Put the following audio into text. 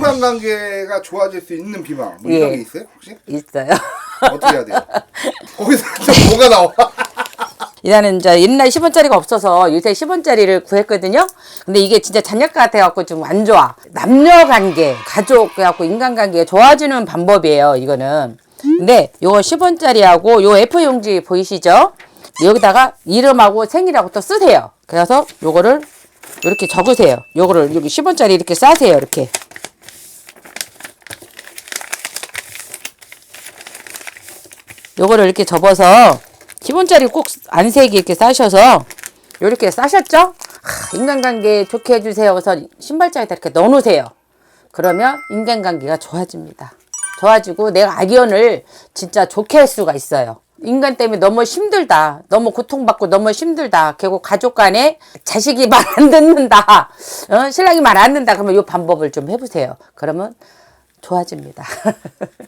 인간관계가 좋아질 수 있는 비방 뭐 이런 예. 게 있어요 혹시? 있어요. 어떻게 해야 돼요? 거기서 좀 뭐가 나와? 나는 이제 옛날 10원짜리가 없어서 요새 10원짜리를 구했거든요. 근데 이게 진짜 잔약 같아갖고 좀 안 좋아. 남녀 관계, 가족, 그래갖고 인간관계 좋아지는 방법이에요, 이거는. 근데 요거 10원짜리하고 요 F용지 보이시죠? 여기다가 이름하고 생일하고 또 쓰세요. 그래서 요거를 이렇게 적으세요. 요거를 여기 10원짜리 이렇게 싸세요, 이렇게. 요거를 이렇게 접어서 10원짜리 꼭 안색이 이렇게 싸셔서 요렇게 싸셨죠? 하, 인간관계 좋게 해주세요. 그래서 신발장에다 이렇게 넣어놓으세요. 그러면 인간관계가 좋아집니다. 좋아지고 내가 악연을 진짜 좋게 할 수가 있어요. 인간 때문에 너무 힘들다. 너무 고통받고 너무 힘들다. 결국 가족 간에 자식이 말 안 듣는다. 어? 신랑이 말 안 듣는다. 그러면 이 방법을 좀 해보세요. 그러면 좋아집니다.